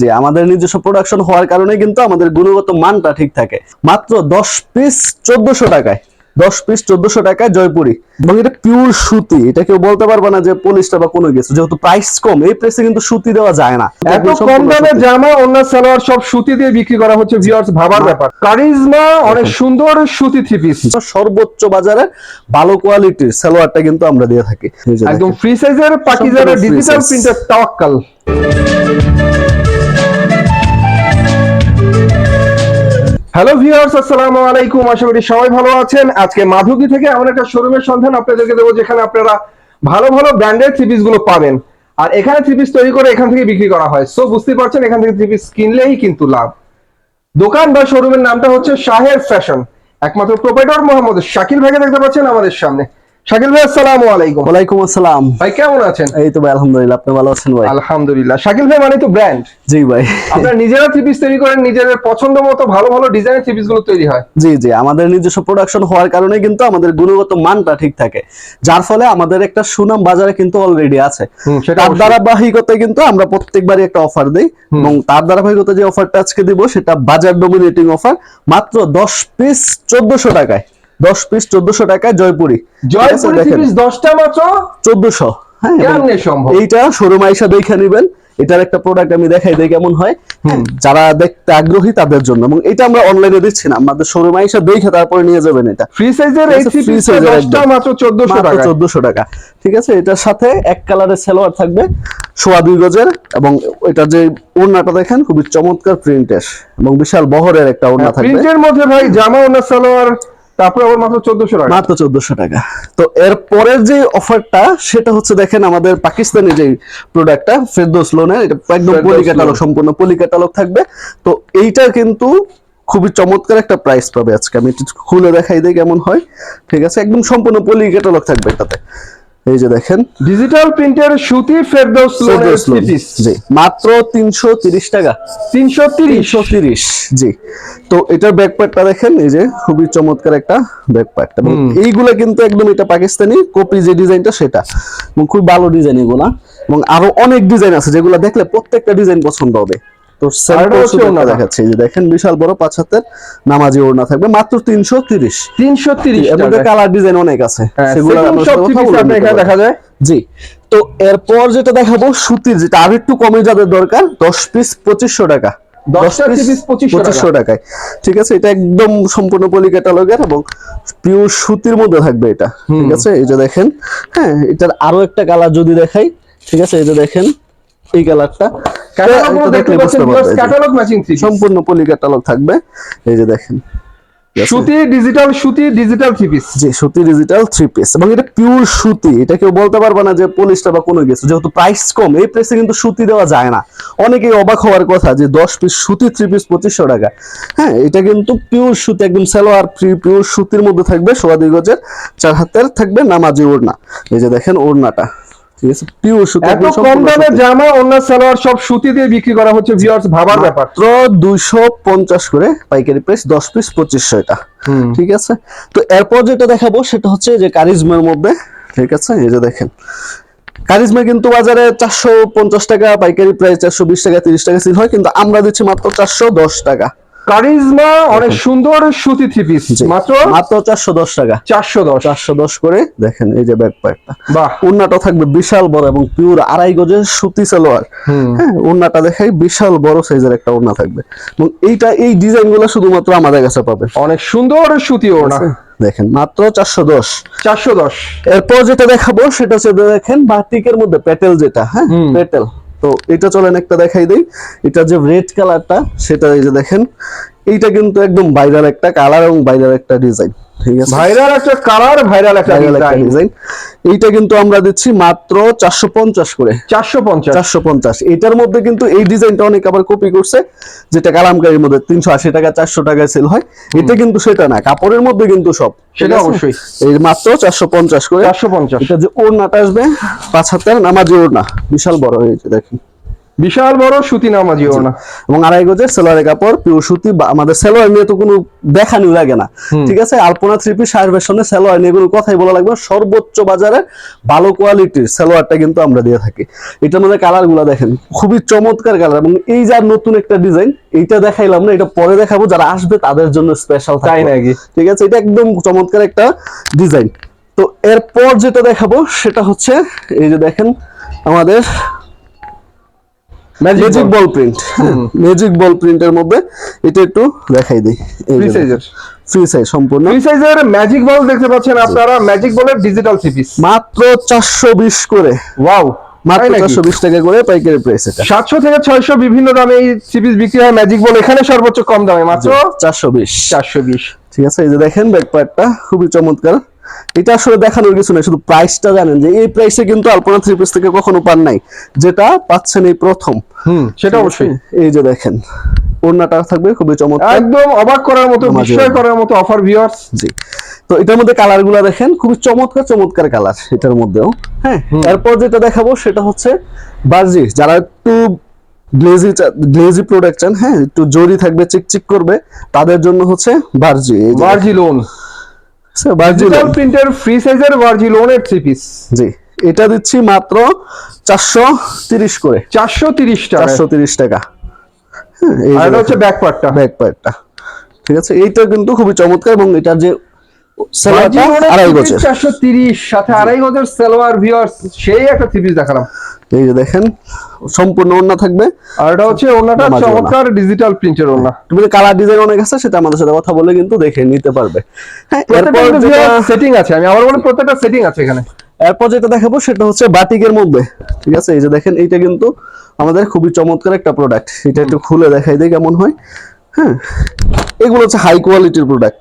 যে আমাদের নিজস্ব প্রোডাকশন হওয়ার কারণে কিন্তু আমাদের গুণগত মানটা ঠিক থাকে। মাত্র দশ পিস চোদ্দশো টাকায় দশ পিস চোদ্দশো টাকায় জয়পুরি। এবং এটা পিওর সুতি এটা কেউ বলতে পারবে না যে পলিশটা বা কোনো কিছু যেহেতু প্রাইস কম এই প্রাইসে কিন্তু সুতি দেওয়া যায় না। এত কম দামে জামা অন্য সালোয়ার সব সুতি দিয়ে বিক্রি করা হচ্ছে ভিউয়ার্স ভাবার ব্যাপার। কারিজমা অনেক সুন্দর সুতি থ্রি পিস সর্বোচ্চ বাজারে ভালো কোয়ালিটির সালোয়ারটা কিন্তু আমরা দিয়ে থাকি। একদম ফ্রি সাইজের পাকিজার সম্পূর্ণ free ডিজিটাল। প্রিন্টের তাওয়াক্কাল। হ্যালো ভিউয়ার্স, আসসালামু আলাইকুম। আশা করি সবাই ভালো আছেন। আজকে মাধুকি থেকে এমন একটা শোরুমের সন্ধান আপনাদেরকে দেবো, যেখানে আপনারা ভালো ভালো ব্র্যান্ডের থ্রিপিসগুলো পাবেন। আর এখানে থ্রি পিস তৈরি করে এখান থেকে বিক্রি করা হয়। সো বুঝতে পারছেন, এখান থেকে থ্রি পিস কিনলেই কিন্তু লাভ। দোকান বা শোরুমের নামটা হচ্ছে শাহের ফ্যাশন। একমাত্র প্রোপাইটর মোহাম্মদ শাকিল ভাইকে দেখতে পাচ্ছেন আমাদের সামনে। শাকিল ভাই আসসালামু আলাইকুম। ওয়ালাইকুম আসসালাম। ভাই কেমন আছেন? এই তো ভাই আলহামদুলিল্লাহ আপনি ভালো আছেন ভাই? আলহামদুলিল্লাহ। শাকিল ভাই মানে তো ব্র্যান্ড জি ভাই। আপনারা নিজেরা থ্রি পিস তৈরি করেন নিজেদের পছন্দ মতো ভালো ভালো ডিজাইনের থ্রি পিসগুলো তৈরি হয়। জি জি আমাদের নিজস্ব প্রোডাকশন হওয়ার কারণে কিন্তু আমাদের গুণগত মানটা ঠিক থাকে। যার ফলে আমাদের একটা সুনাম বাজারে কিন্তু অলরেডি আছে। সেটা তার। ধারাবাহিকতায় কিন্তু আমরা প্রত্যেকবারই একটা অফার দিই। এবং তার ধারাবাহিকতা যে অফারটা আজকে দিব সেটা বাজার ডমিনেটিং অফার মাত্র দশ পিস চোদ্দশো টাকায়। দশ পিস চোদ্দশো টাকায় জয়পুরি। জয়পুরি পিস দশটা মাত্র? চোদ্দশো। হ্যাঁ সম্ভব? এইটা শোরুম আইসা দেখে নিবেন। এটার একটা প্রোডাক্ট আমি দেখাই দিই কেমন হয়। হ্যাঁ, যারা দেখতে আগ্রহী তাদের জন্য। এবং এটা আমরা অনলাইনে দিচ্ছি না। আমাদের শোরুম আইসা দেখে তারপরে নিয়ে যাবেন এটা। ফ্রি সাইজের এই এর দশটা একদম। মাত্র চোদ্দশো মাত্র টাকা চোদ্দশো টাকা। ঠিক আছে এটার সাথে এক কালারের সালোয়ার থাকবে। সোয়া দুই গজের এবং এটা যে ওড়নাটা দেখেন খুবই চমৎকার প্রিন্টের এবং বিশাল বহরের একটা ওড়না থাকবে। প্রিন্টের মধ্যে ভাই জামা ওনার সালোয়ার তারপরে আবার মাত্র চোদ্দশো টাকা। মাত্র চোদ্দশো টাকা। তো এর পরের যে অফারটা সেটা হচ্ছে দেখেন আমাদের পাকিস্তানি যে প্রোডাক্টটা ফেরদোস লোনের এটা একদম পলি ক্যাটালগ সম্পূর্ণ পলি ক্যাটালগ থাকবে। তো এইটা কিন্তু খুবই চমৎকার একটা প্রাইস পাবে আজকে। আমি একটু খুলে দেখাই দিই কেমন হয়। ঠিক আছে? একদম সম্পূর্ণ পলি ক্যাটালগ থাকবে এটাতে। এই যে দেখেন। ডিজিটাল প্রিন্টের সুতি ফেরদৌস জি মাত্র তিনশো তিরিশ টাকা। তিনশো তিরিশ। তিনশো তিরিশ জি। তো এটার ব্যাকপ্যাকটা দেখেন এই যে খুবই চমৎকার একটা ব্যাকপ্যাক এবং এইগুলা কিন্তু একদম এটা পাকিস্তানি কপি যে ডিজাইনটা সেটা। খুব ভালো ডিজাইন এগুলা। এবং আরও অনেক ডিজাইন আছে যেগুলো দেখলে প্রত্যেকটা ডিজাইন পছন্দ হবে। তো ওড়নাটা। দেখাচ্ছি এই যে দেখেন বিশাল বড় পাঁচ হাতের নামাজি ওড়না থাকবে মাত্র তিনশো তিরিশ। তিনশো তিরিশ এর মধ্যে কালার ডিজাইন অনেক আছে। হ্যাঁ, সেগুলো আমরা এখানে দেখা যায়। জি তো এরপর যেটা দেখাবো সুতির যেটা আর একটু কমে যাদের দরকার দশ পিস পঁচিশশো টাকা। পঁচিশশো টাকা। পঁচিশশো টাকায়। ঠিক আছে এটা একদম সম্পূর্ণ পলি ক্যাটালগের এবং পিওর সুতির মধ্যে থাকবে এটা। ঠিক আছে এই যে দেখেন হ্যাঁ এটার আরও একটা কালার যদি দেখাই ঠিক আছে এই যে দেখেন এই কালারটা ক্যাটালগ ম্যাচিং সম্পূর্ণ পলি ক্যাটালগ থাকবে। এই যে দেখেন। সুতি ডিজিটাল সুতি ডিজিটাল থ্রি পিস জি সুতি ডিজিটাল থ্রি পিস এবং এটা পিওর সুতি। এটা কেউ বলতে পারবে না যে পলিশটা বা কোনো কিছু। যেহেতু প্রাইস কম এই প্রাইসে কিন্তু সুতি দেওয়া যায় না। অনেকেই অবাক হওয়ার কথা যে দশ পিস সুতি থ্রি পিস পঁচিশশো টাকা। হ্যাঁ এটা কিন্তু পিওর সুতি একদম সালোয়ার ফ্রি পিওর সুতির মধ্যে থাকবে। সোয়া দুই গজের চার হাতের থাকবে নামাজি ওড়না। এই যে দেখেন ওড়নাটা। ঠিক আছে? পিওর সুতি এত একদম কম সম্পূর্ণ দামে সুতি। জামা অন্য সালোয়ার সব সুতি দিয়ে বিক্রি করা হচ্ছে ভিউয়ার্স ভাবার ব্যাপার। মাত্র দুইশো পঞ্চাশ করে পাইকারি প্রাইস দশ পিস পঁচিশশো এটা। ঠিক আছে? তো এরপর যেটা দেখাবো সেটা হচ্ছে যে কারিজমার মধ্যে ঠিক আছে? এই যে দেখেন। কারিজমা কিন্তু বাজারে চারশো পঞ্চাশ টাকা পাইকারি প্রাইস চারশো বিশ টাকা তিরিশ টাকা সিল হয় কিন্তু আমরা দিচ্ছি মাত্র চারশো দশ টাকা। কারিজমা অনেক সুন্দর সুতি থ্রি পিস মাত্র মাত্র চারশো দশ টাকা। চারশো দশ। চারশো দশ করে দেখেন এই যে ব্যাকপ্যাকটা। বাহ। উন্নাটা থাকবে বিশাল বড় এবং পিওর আড়াই গজের সুতি সালোয়ার। হ্যাঁ উন্নাটা দেখাই বিশাল বড় সাইজের একটা উন্না থাকবে। এবং এইটা এই ডিজাইনগুলো শুধুমাত্র আমাদের কাছে পাবেন। অনেক সুন্দর সুতি ওড়না। দেখেন মাত্র চারশো দশ। চারশো দশ। এরপর যেটা দেখাবো সেটা হচ্ছে দেখেন বাটিকের মধ্যে পেটেল যেটা হ্যাঁ পেটেল। তো এটা চলেন একটা দেখাই দেই। এটা যে রেড কালারটা সেটা এই যে দেখেন এইটা কিন্তু একদম ভাইরাল একটা কালার এবং ভাইরাল একটা ডিজাইন ঠিক আছে? ভাইরাল একটা কালার ভাইরাল একটা ডিজাইন এইটা কিন্তু আমরা দিচ্ছি মাত্র চারশো পঞ্চাশ করে। চারশো পঞ্চাশ। চারশো পঞ্চাশ। এটার মধ্যে কিন্তু এই ডিজাইনটা অনেক আবার কপি করছে যেটা কালামকারীর মধ্যে তিনশো আশি টাকা চারশো টাকায় সেল হয়। এটা কিন্তু সেটা না কাপড়ের মধ্যে কিন্তু সব সেটা অবশ্যই। এই মাত্র চারশো পঞ্চাশ করে। চারশো পঞ্চাশ। এটা যে ওড়নাটা আসবে পাঁচ হাতের নামাজি ওড়না বিশাল বড় হয়েছে দেখেন। বিশাল বড় সুতি নামাজি ওড়না এবং আড়াই গজের সেলোয়ারের কাপড় পিওর সুতি বা আমাদের সেলোয়ার নিয়ে তো কোনো দেখানি লাগে না। ঠিক আছে? আলপনা থ্রি পিস শাড়ি ভার্সনে সেলোয়ার নিয়ে কোনো কথাই বলা লাগবে সর্বোচ্চ বাজারে ভালো কোয়ালিটির সেলোয়ারটা কিন্তু আমরা দিয়ে থাকি। এটার মধ্যে কালারগুলা দেখেন খুবই চমৎকার কালার। এবং এই যার নতুন একটা ডিজাইন এইটা দেখাইলাম না এটা পরে দেখাবো। যারা আসবে তাদের জন্য স্পেশাল তাই নাকি? ঠিক আছে? এটা একদম চমৎকার একটা ডিজাইন। তো এরপর যেটা দেখাবো সেটা হচ্ছে এই যে দেখেন আমাদের magic ball print magic ball প্রিন্টের মধ্যে এটা একটু দেখাই দিই। ফ্রি সাইজের ফ্রি সাইজ সম্পূর্ণ। ফ্রি সাইজের ম্যাজিক বল দেখতে পাচ্ছেন আপনারা। ম্যাজিক বলের ডিজিটাল সিপিস মাত্র চারশো বিশ করে। ওয়াও মাত্র চারশো বিশ টাকা করে পাইকারি প্রাইস এটা। সাতশো থেকে ছয়শো বিভিন্ন দামে এই সিপিস বিক্রি হয়। ম্যাজিক বল এখানে সর্বোচ্চ কম দামে। মাত্র চারশো বিশ। চারশো বিশ। ঠিক আছে এই যে দেখেন ব্যাক পার্টটা খুবই চমৎকার। এটা আসলে দেখানোর কিছু নেই শুধু প্রাইসটা জানেন যে এই প্রাইসে কিন্তু আলপনা থ্রি পিস থেকে কখনো পান নাই যেটা পাচ্ছেন এই প্রথম। হুম সেটা অবশ্যই। এই যে দেখেন ওড়নাটা থাকবে খুবই চমৎকার। একদম অবাক করার মতো বিস্ময় করার মতো অফার ভিউয়ার্স জি। তো এটার মধ্যে কালারগুলা দেখেন খুবই চমৎকার চমৎকার কালার এটার মধ্যেও হ্যাঁ? এরপর যেটা দেখাবো সেটা হচ্ছে বার্জি যারা একটু গ্লেজি গ্লেজি প্রোডাক্ট চান হ্যাঁ? একটু জরি থাকবে চিকচিক করবে তাদের জন্য হচ্ছে বার্জি ভার্জি লোন বার্জি ডিজিটাল। প্রিন্টের ফ্রি সাইজের ভার্জি লোনের থ্রি পিস জি এটা দিচ্ছি মাত্র চারশো তিরিশ করে। চারশো তিরিশ টাকা চারশো তিরিশ টাকা। হ্যাঁ আর এটা হচ্ছে ব্যাক পার্টটা ব্যাক পার্টটা ঠিক আছে এইটা কিন্তু খুবই চমৎকার এবং এটা যে আড়াই গজের। চারশো তিরিশ সাথে আড়াই গজের সালোয়ার ভিউয়ার্স সেই একটা থ্রি পিস দেখালাম। এই যে দেখেন সম্পূর্ণ ওড়না থাকবে। আর এটা হচ্ছে ওনাটা চমৎকার ডিজিটাল প্রিন্টের ওনা তুমি কালার ডিজাইন অনেক আছে সেটা আমাদের সাথে কথা বলে কিন্তু দেখে নিতে পারবে। হ্যাঁ এরপর সেটিং আছে আমি আবার বলি প্রত্যেকটা সেটিং আছে এখানে। এরপর যেটা দেখাবো সেটা হচ্ছে বাটিকের মধ্যে। ঠিক আছে এই যে দেখেন এইটা কিন্তু আমাদের খুবই চমৎকার একটা প্রোডাক্ট এটা একটু খুলে দেখাই দিই কেমন হয়। হ্যাঁ এগুলো হচ্ছে হাই কোয়ালিটির প্রোডাক্ট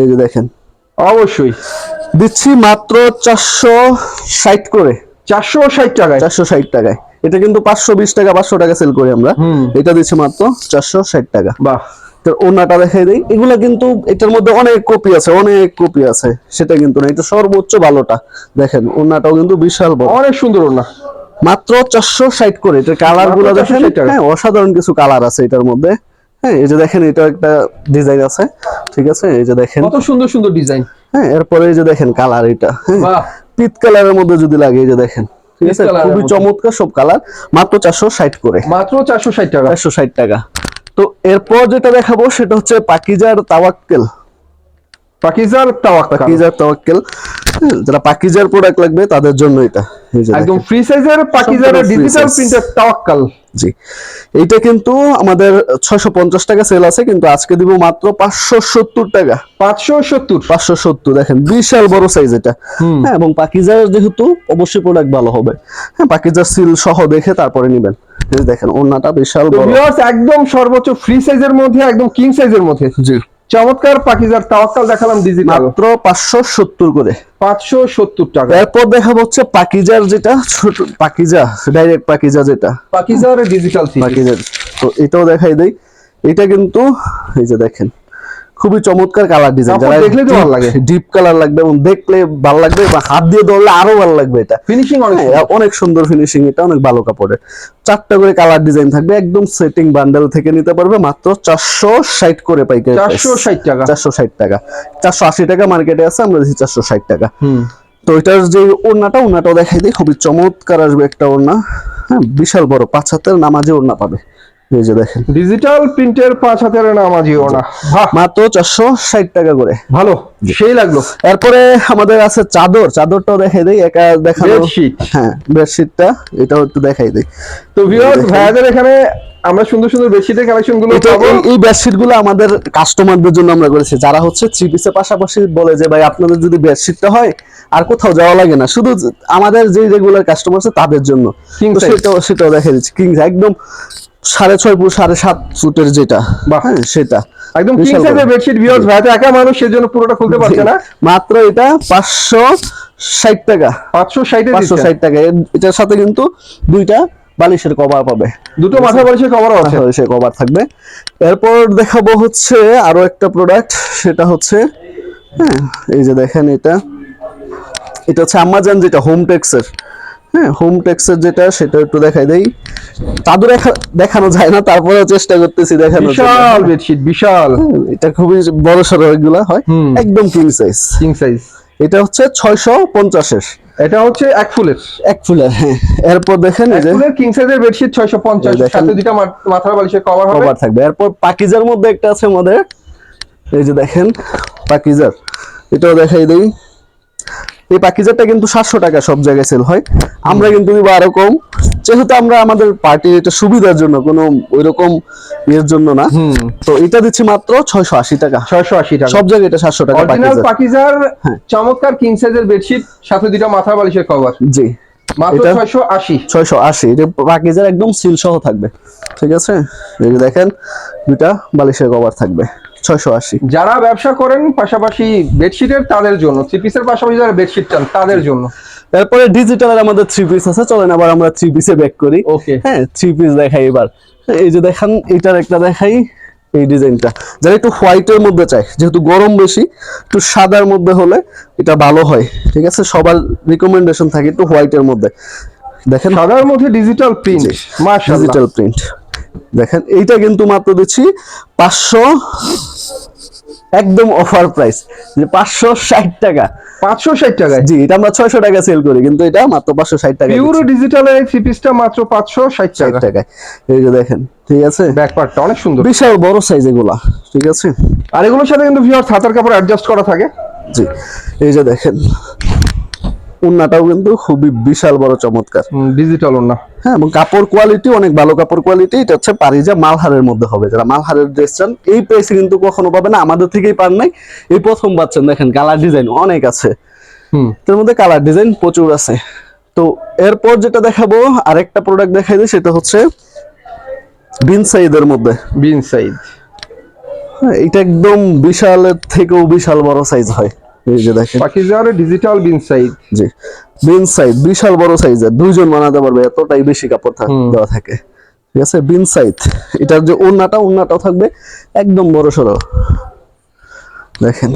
এই যে দেখেন। অবশ্যই। দিচ্ছি মাত্র চারশো ষাট করে। চারশো ষাট টাকায়। চারশো ষাট টাকায়। এটা কিন্তু পাঁচশো বিশ টাকা পাঁচশো টাকা সেল করি আমরা। এটা দিচ্ছি মাত্র চারশো ষাট টাকা। বাহ। ওনাটা দেখাই দিই। এগুলা কিন্তু এটার মধ্যে অনেক কপি আছে অনেক কপি আছে। সেটা কিন্তু না এটা সর্বোচ্চ ভালোটা। দেখেন ওনাটাও কিন্তু বিশাল বড়। অনেক সুন্দর ওনা মাত্র চারশো ষাট করে। এটার কালারগুলো দেখেন 460 হ্যাঁ অসাধারণ কিছু কালার আছে এটার মধ্যে। হ্যাঁ এই যে দেখেন এটা একটা ডিজাইন আছে। ঠিক আছে এই যে দেখেন। কত সুন্দর সুন্দর ডিজাইন হ্যাঁ এরপরে এই যে দেখেন কালার এটা। হ্যাঁ। পিত কালারের মধ্যে যদি লাগে এই যে দেখেন ঠিক আছে? খুবই চমৎকার সব কালার মাত্র চারশো ষাট করে। মাত্র চারশো ষাট টাকা। চারশো ষাট টাকা। তো এরপর যেটা দেখাবো সেটা হচ্ছে পাকিজার তাওয়াক্কেল। পাকিজার তাওয়াক্কাল। পাকিজার তাওয়াক্কেল। যারা পাকিজার প্রোডাক্ট লাগবে তাদের জন্য এটা। একদম ফ্রি সাইজের free ডিজিটাল। প্রিন্টের তাওয়াক্কাল। জি। এইটা কিন্তু আমাদের ছয়শো পঞ্চাশ টাকা সেল আছে কিন্তু আজকে দিব মাত্র পাঁচশো সত্তর টাকা। পাঁচশো সত্তর। পাঁচশো সত্তর দেখেন বিশাল বড় সাইজ এটা। হ্যাঁ এবং পাকিজার যেহেতু অবশ্যই প্রোডাক্ট ভালো হবে। হ্যাঁ পাকিজার সিল সহ দেখে তারপরে নিবেন। দেখেন ওড়নাটা বিশাল বড়। একদম সর্বোচ্চ ফ্রি সাইজের মধ্যে একদম কিং সাইজের মধ্যে। জি। চমৎকার পাকিজার তাওয়াক্কাল দেখালাম ডিজি মাত্র পাঁচশো সত্তর করে। পাঁচশো সত্তর টাকা। এরপর দেখা হচ্ছে পাকিজার যেটা ছোট পাকিজা ডাইরেক্ট পাকিজা যেটা। পাকিজার ডিজিটাল পাকিজার। তো এটাও দেখাই দেই। এটা কিন্তু এই যে দেখেন খুবই চমৎকার কালার ডিজাইন কাপড় দেখলেই তো ভালো লাগে। ডিপ কালার লাগবে এবং দেখলে ভালো লাগবে বা হাত দিয়ে ধরলে আরও ভালো লাগবে এটা। ফিনিশিং অনেক হ্যাঁ, অনেক সুন্দর ফিনিশিং এটা অনেক ভালো কাপড়ের। চারটা করে কালার ডিজাইন থাকবে একদম সেটিং বান্ডেল থেকে নিতে পারবে মাত্র চারশো ষাট করে পাইকারি চারশো ষাট টাকা। চারশো ষাট টাকা। চারশো আশি টাকা মার্কেটে আছে আমরা দিচ্ছি চারশো ষাট টাকা। হুম। তো এটার যে ওড়নাটা ওড়নাটাও দেখাই দিই খুবই চমৎকার আসবে একটা ওড়না। হ্যাঁ বিশাল বড় পাঁচ হাতের নামাজে ওড়না পাবে। এই যে দেখেন। ডিজিটাল প্রিন্টের পাঁচ হাতের বাহ। মাত্র চারশো ষাট টাকা করে। ভালো সেই লাগল। এরপরে আমাদের আছে চাদর। চাদরটাও দেখাই দিই একা দেখানো। বেডশিট হ্যাঁ বেডশিটটা এটাও একটু দেখাই দিই। তো ভিউয়ার্স ভাইয়াদের এখানে আমরা সুন্দর সুন্দর বেডশিটের কালেকশনগুলো এই- বেডশিটগুলো আমাদের কাস্টমারদের জন্য আমরা করেছি। যারা হচ্ছে থ্রি পিসের পাশাপাশি বলে যে ভাই আপনাদের যদি বেডশিটটা হয় আর কোথাও যাওয়া লাগে না। শুধু আমাদের যে রেগুলার কাস্টমার আছে তাদের জন্য। সেটাও সেটাও দেখা দিচ্ছি। কিং একদম সাড়ে ছয় ফুট সাড়ে সাত ফুটের যেটা। হ্যাঁ সেটা। একদম কিং সাইজের বেডশিট ভিউয়ার্স ভাইয়াতে একা মানুষ সেজন্য পুরোটা খুলতে পারছে না। মাত্র এটা পাঁচশো ষাট টাকা। পাঁচশো ষাটে পাঁচশো ষাট টাকা। এটার সাথে কিন্তু দুইটা বালিশের কভার পাবে। দুটো মাথা বালিশের কভারও আছে। সে কভার থাকবে। এরপর দেখাবো হচ্ছে আরও একটা প্রোডাক্ট সেটা হচ্ছে হ্যাঁ এই যে দেখেন এটা। এটা হচ্ছে আমাজন যেটা হোম টেক্সের হ্যাঁ হোম টেক্সের যেটা সেটা একটু দেখাই দেই। চাদর দেখানো যায় না তারপরেও চেষ্টা করতেছি জন্য। বিশাল বেডশিট বিশাল। হ্যাঁ, এটা খুবই বড় সড়ো এগুলা হয়। একদম কিং সাইজ কিং সাইজ এটা হচ্ছে ছয়শো পঞ্চাশের। এটা হচ্ছে এক ফুলের। এক ফুলের হ্যাঁ। এরপর দেখেন এই যে ফুলের কিং সাইজের বেডশিট ছয়শো পঞ্চাশ এই দেখেন। সাথে দুটা মাথার বালিশের কভার হবে। কভার থাকবে। এরপর পাকিজার মধ্যে একটা আছে আমাদের। এই যে দেখেন পাকিজার। এটাও দেখাই দেই। এই পাকিজারটা কিন্তু সাতশো টাকা সব জায়গায় সেল হয়। আমরা কিন্তু আরও কম। যেহেতু আমরা আমাদের পার্টির এটা সুবিধার জন্য কোনো ওইরকম ইয়ের জন্য না। তো এটা দিচ্ছি মাত্র ছয়শো আশি টাকা। ছয়শো আশি টাকা। সব জায়গায় এটা সাতশো টাকা পাকিজার হ্যাঁ। চমৎকার কিং সাইজের বেডশিট সাথে দুটা মাথার বালিশের কভার জি। মাত্র এটা- ছয়শো আশি। ছয়শো আশি। এটা পাকিজার একদম সিল সহ থাকবে। ঠিক আছে? দেখেন দুইটা বালিশের কভার থাকবে। ছয়শো আশি। যারা ব্যবসা করেন পাশাপাশি বেডশিটের তাদের জন্য থ্রি পিসের পাশাপাশি যারা বেডশিট চান তাদের জন্য। তারপরে ডিজিটালের আমাদের থ্রি পিস আছে চলেন আবার আমরা থ্রি পিসে ব্যাক করি। ওকে হ্যাঁ থ্রি পিস দেখাই এবার। এই যে দেখান এটার একটা দেখাই এই ডিজাইনটা। যারা একটু হোয়াইটের মধ্যে চায় যেহেতু গরম বেশি একটু সাদার মধ্যে হলে এটা ভালো হয় ঠিক আছে? সবার রিকমেন্ডেশন থাকে একটু হোয়াইটের মধ্যে। দেখেন। সাদার মধ্যে ডিজিটাল প্রিন্ট ডিজিটাল প্রিন্ট দেখেন এইটা কিন্তু মাত্র দিচ্ছি পাঁচশো একদম অফার প্রাইস যে পাঁচশো ষাট টাকা। পাঁচশো ষাট টাকায়? জি এটা আমরা ছয়শো টাকা সেল করি কিন্তু এটা মাত্র পাঁচশো ষাট টাকা পিওর ডিজিটালের এই থ্রি পিসটা মাত্র পাঁচশো ষাট টাকা। টাকায়। এই যে দেখেন ঠিক আছে? ব্যাক পার্টটা অনেক সুন্দর। বিশাল বড় সাইজ এগুলা ঠিক আছে? আর এগুলোর সাথে কিন্তু ভিউয়ার ছাতার কাপড় অ্যাডজাস্ট করা থাকে। জি এই যে দেখেন উন্নাটাও কিন্তু খুবই বিশাল বড় চমৎকার। ডিজিটাল না হ্যাঁ এবং কাপড় কোয়ালিটি অনেক ভালো কাপড় কোয়ালিটি এটা হচ্ছে পারিজা মালহারের মধ্যে হবে। যারা মালহারের ড্রেস চান এই প্রাইসে কিন্তু কখনো পাবে না আমাদের থেকেই পান নাই। এই প্রথম পাচ্ছেন দেখেন কালার ডিজাইন অনেক আছে। এর মধ্যে কালার ডিজাইন প্রচুর আছে। তো এরপর যেটা দেখাবো আরেকটা প্রোডাক্ট দেখাই দিই সেটা হচ্ছে বিন সাইদের মধ্যে। বিন সাইজ হ্যাঁ, এটা একদম বিশালের থেকেও বিশাল বড় সাইজ হয়। এই যে দেখেন। পাকিজার ডিজিটাল বিন সাইজ জি। বিন সাইজ বিশাল বড় সাইজের দুইজন বানাতে পারবে এতটাই বেশি কাপড় থাক- দেওয়া থাকে। ঠিক আছে? বিন সাইজ এটার যে ওড়নাটা ওড়নাটাও থাকবে একদম বড় সড়ো দেখেন।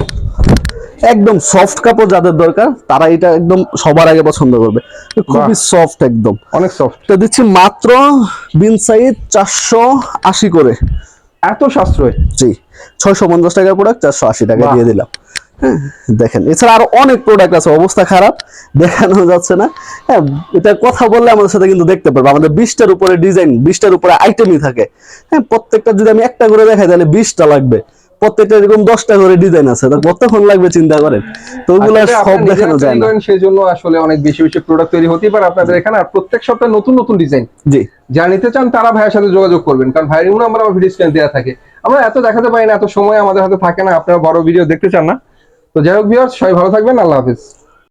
একদম সফট কাপড় যাদের দরকার তারা এটা একদম সবার আগে পছন্দ করবে। খুবই সফট একদম। অনেক সফট এটা দিচ্ছি মাত্র বিন সাইজ চারশো আশি করে। এত সাশ্রয়। জি। ছয়শো পঞ্চাশ টাকার প্রোডাক্ট চারশো আশি টাকা দিয়ে দিলাম। হ্যাঁ দেখেন এছাড়া আরও অনেক প্রোডাক্ট আছে অবস্থা খারাপ দেখানো যাচ্ছে না। হ্যাঁ এটা কথা বললে আমাদের সাথে কিন্তু দেখতে পারব আমাদের বিশটার উপরে ডিজাইন বিশটার উপরে আইটেমই থাকে। হ্যাঁ প্রত্যেকটা যদি আমি একটা করে দেখাই তাহলে বিশটা লাগবে। প্রত্যেকটা এরকম দশটা করে ডিজাইন আছে তো কতক্ষণ লাগবে চিন্তা করেন? তো ওগুলো আসলে সব দেখানো যায় না। করেন, সেজন্য আসলে অনেক বেশি বেশি প্রোডাক্ট তৈরি হতেই পারে আপনাদের এখানে আর প্রত্যেক সপ্তাহে নতুন নতুন ডিজাইন জি। যা নিতে চান তারা ভাইয়ের সাথে যোগাযোগ করবেন কারণ ভাইয়ের আমার ভিডিও স্ক্রিনে দেওয়া থাকে। আমরা এত দেখাতে পারি না এত সময় আমাদের হাতে থাকে না আপনারা বড় ভিডিও দেখতে চান না। তো যাই হোক ভিউয়ার্স সবাই ভালো থাকবেন আল্লাহ হাফিজ।